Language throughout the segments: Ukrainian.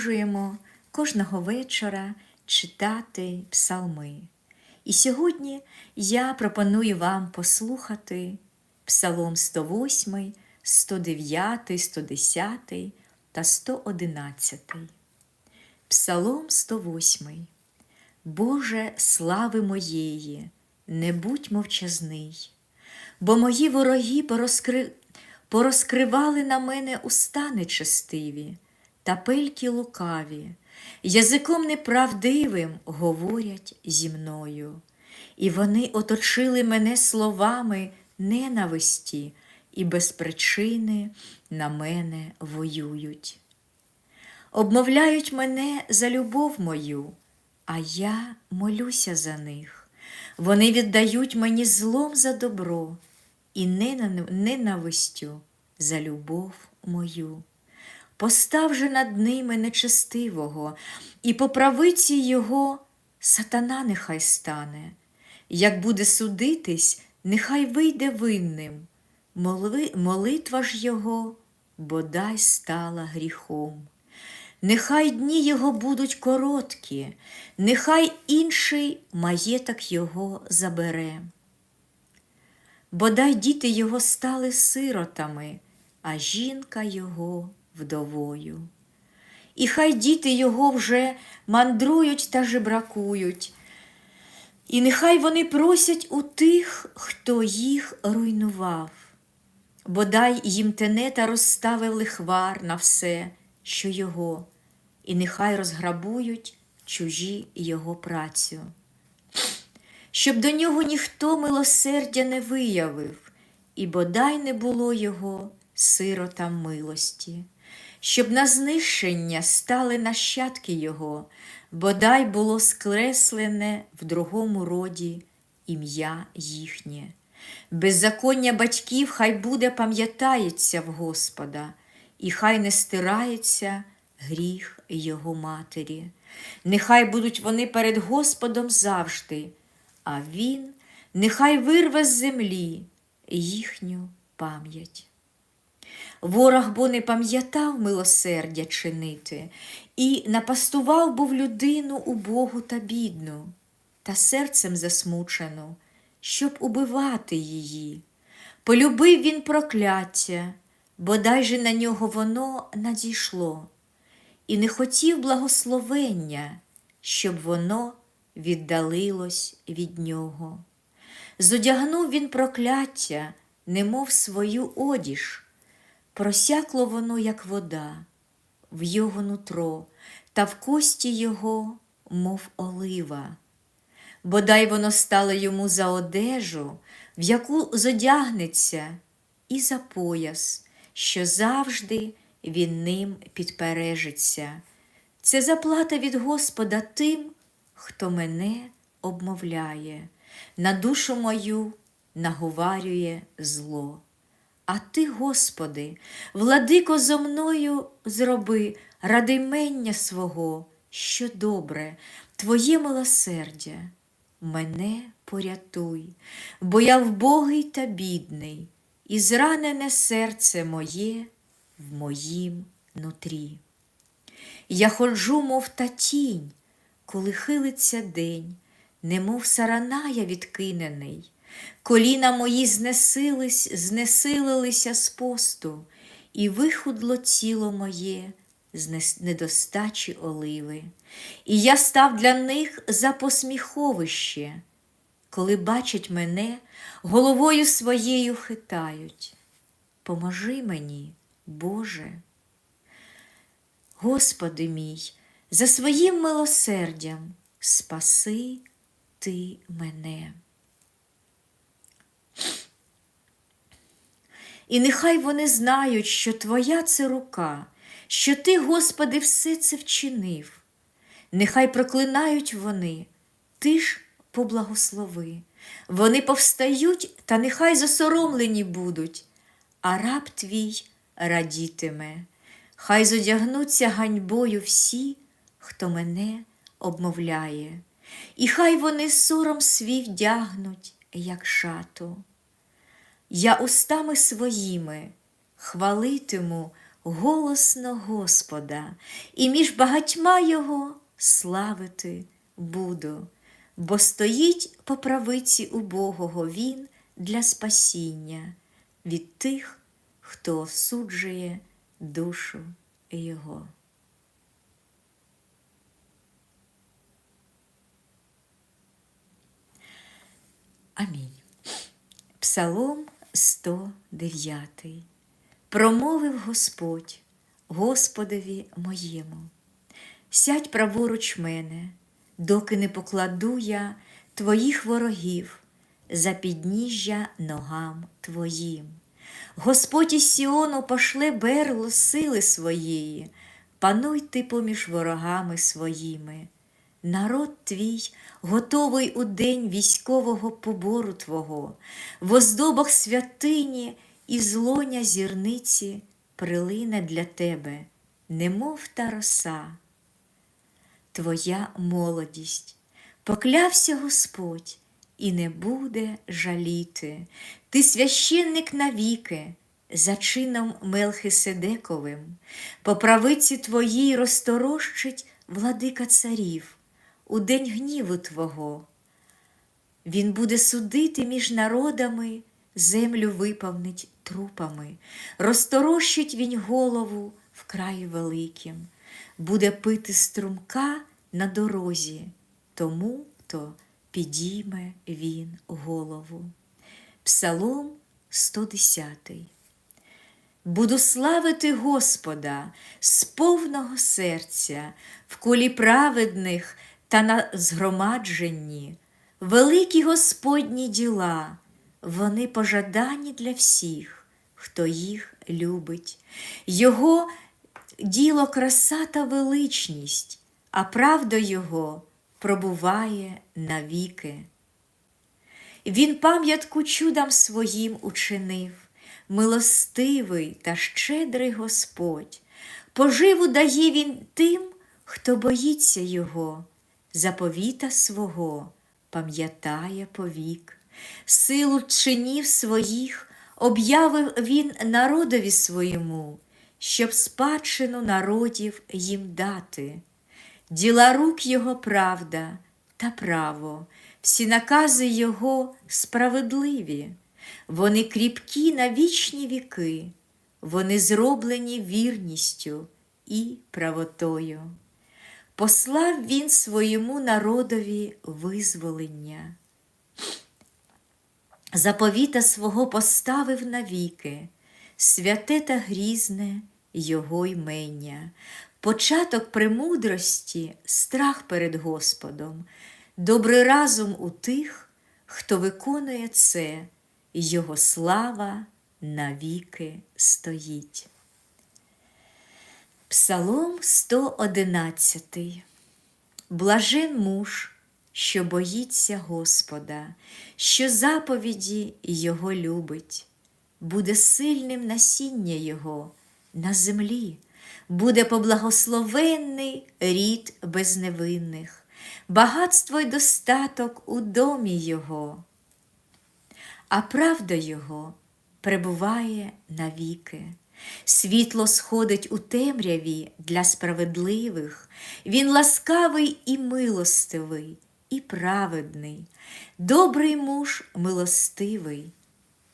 продовжуємо кожного вечора читати псалми. І сьогодні я пропоную вам послухати Псалом 108, 109, 110 та 111. Псалом 108. Боже слави моєї, не будь мовчазний, бо мої вороги порозкри... порозкривали на мене уста нечестиві та пельки лукаві, язиком неправдивим говорять зі мною, і вони оточили мене словами ненависті і без причини на мене воюють. Обмовляють мене за любов мою, а я молюся за них. Вони віддають мені злом за добро і ненавистю за любов мою. Постав же над ними нечестивого, і по правиці його сатана нехай стане. Як буде судитись, нехай вийде винним. Молви, молитва ж його бодай стала гріхом. Нехай дні його будуть короткі, нехай інший маєток його забере. Бодай діти його стали сиротами, а жінка його вдовою. І хай діти його вже мандрують та жебракують, і нехай вони просять у тих, хто їх руйнував, бодай їм тенета розставив лихвар на все, що його, і нехай розграбують чужі його працю. Щоб до нього ніхто милосердя не виявив, і бодай не було його сиротам милості, щоб на знищення стали нащадки його, бодай було скреслене в другому роді ім'я їхнє. Беззаконня батьків хай буде пам'ятається в Господа, і хай не стирається гріх його матері. Нехай будуть вони перед Господом завжди, а Він нехай вирве з землі їхню пам'ять. Ворог бо не пам'ятав милосердя чинити і напастував був людину убогу та бідну, та серцем засмучену, щоб убивати її. Полюбив він прокляття, бодай же на нього воно надійшло, і не хотів благословення, щоб воно віддалилось від нього. Зодягнув він прокляття, немов свою одіж. Просякло воно, як вода, в його нутро, та в кості його, мов олива. Бодай воно стало йому за одежу, в яку зодягнеться, і за пояс, що завжди він ним підпережиться. Це заплата від Господа тим, хто мене обмовляє, на душу мою наговарює зло. А ти, Господи, владико, зо мною зроби ради мення свого, що добре, Твоє милосердя, мене порятуй, бо я вбогий та бідний, і зранене серце моє в моїм нутрі. Я ходжу, мов та тінь, коли хилиться день, немов сараная відкинений. Коліна мої знесились, знесилилися з посту, і вихудло тіло моє з недостачі оливи, і я став для них за посміховище, коли бачать мене, головою своєю хитають. Поможи мені, Боже. Господи мій, за своїм милосердям спаси Ти мене. І нехай вони знають, що Твоя це рука, що Ти, Господи, все це вчинив. Нехай проклинають вони, Ти ж поблагослови. Вони повстають, та нехай засоромлені будуть, а раб твій радітиме. Хай зодягнуться ганьбою всі, хто мене обмовляє, і хай вони сором свій вдягнуть, як шату. Я устами своїми хвалитиму голосно Господа, і між багатьма Його славити буду, бо стоїть по правиці убогого Він для спасіння від тих, хто осуджує душу Його. Амінь. Псалом 109. Промовив Господь Господові моєму, сядь праворуч мене, доки не покладу я твоїх ворогів за підніжжя ногам твоїм. Господь із Сіону пошле берло сили своєї, пануй ти поміж ворогами своїми. Народ твій готовий у день військового побору Твого, в оздобах святині і злоня зірниці прилине для тебе, немов та роса. Твоя молодість, поклявся Господь, і не буде жаліти. Ти священник навіки, за чином Мелхиседековим, по правиці твоїй розторощить владика царів у день гніву Твого. Він буде судити між народами, землю виповнить трупами, розторощить він голову в краї великим, буде пити струмка на дорозі, тому то підійме він голову. Псалом 110 Буду славити Господа з повного серця, в колі праведних та на згромадженні, великі Господні діла, вони пожадані для всіх, хто їх любить. Його діло краса та величність, а правда Його пробуває навіки. Він пам'ятку чудам своїм учинив, милостивий та щедрий Господь, поживу дає він тим, хто боїться Його, заповіта свого пам'ятає повік, силу чинів своїх об'явив він народові своєму, щоб спадщину народів їм дати. Діла рук Його правда та право, всі накази Його справедливі, вони кріпкі на вічні віки, вони зроблені вірністю і правотою. Послав він своєму народові визволення, заповіта свого поставив навіки, святе та грізне Його ймення, початок премудрості, страх перед Господом, добрий разум у тих, хто виконує це, Його слава навіки стоїть. Псалом 111. Блажен муж, що боїться Господа, що заповіді Його любить, буде сильним насіння Його на землі, буде поблагословенний рід безневинних, багатство й достаток у домі Його, а правда Його перебуває навіки. Світло сходить у темряві для справедливих, він ласкавий і милостивий, і праведний, добрий муж милостивий,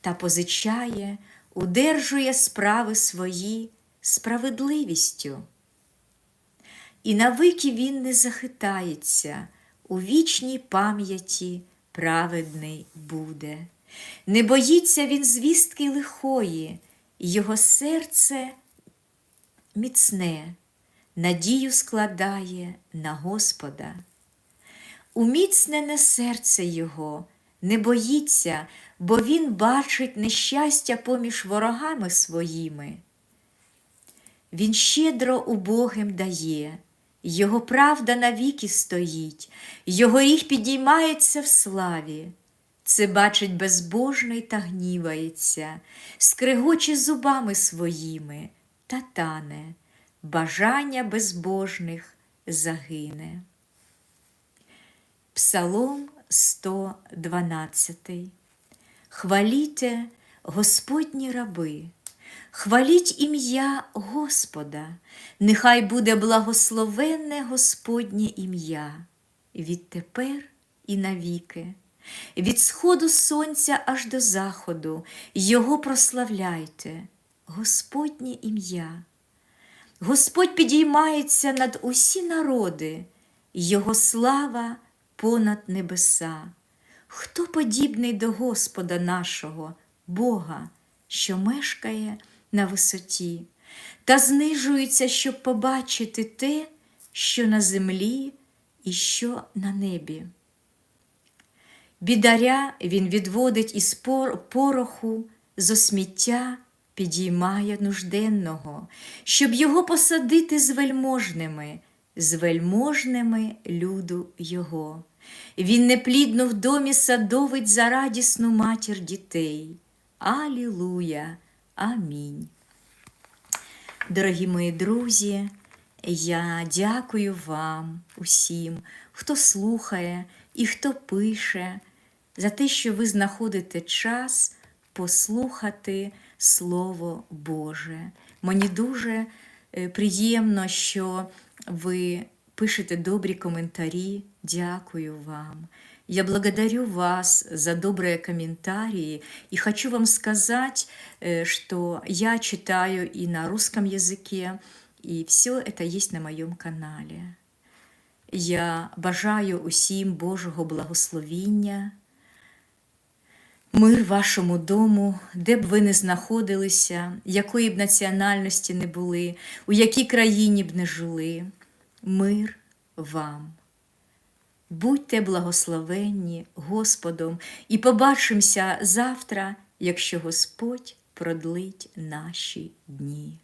та позичає, удержує справи свої справедливістю. І навики він не захитається, у вічній пам'яті праведний буде. Не боїться він звістки лихої. Його серце міцне, надію складає на Господа. Уміцнене серце Його, не боїться, бо Він бачить нещастя поміж ворогами своїми. Він щедро убогим дає, Його правда навіки стоїть, Його ріг підіймається в славі. Це бачить безбожний та гнівається, скригоче зубами своїми та тане, бажання безбожних загине. Псалом 112. Хваліте, Господні раби, Хваліть ім'я Господа, нехай буде благословенне Господнє ім'я, відтепер і навіки. Від сходу сонця аж до заходу Його прославляйте, Господнє ім'я. Господь підіймається над усі народи, Його слава понад небеса. Хто подібний до Господа нашого, Бога, що мешкає на висоті, та знижується, щоб побачити те, що на землі і що на небі? Бідаря він відводить із пор- пороху, зо сміття підіймає нужденного, щоб його посадити з вельможними, з вельможними люду його. Він неплідно в домі садовить за радісну матір дітей. Алілуя! Амінь. Дорогі мої друзі, я дякую вам усім, хто слухає і хто пише, за те, що ви знаходите час послухати Слово Боже. Мені дуже е, приємно, що ви пишете добрі коментарі. Дякую вам. Я благодарю вас за добрые комментарии и хочу вам сказать, э, что я читаю и на русском языке, и все это есть на моем канале. Я бажаю усім Божого благословіння, мир вашому дому, де б ви не знаходилися, якої б національності не були, у якій країні б не жили. Мир вам. Будьте благословенні Господом і побачимося завтра, якщо Господь продлить наші дні.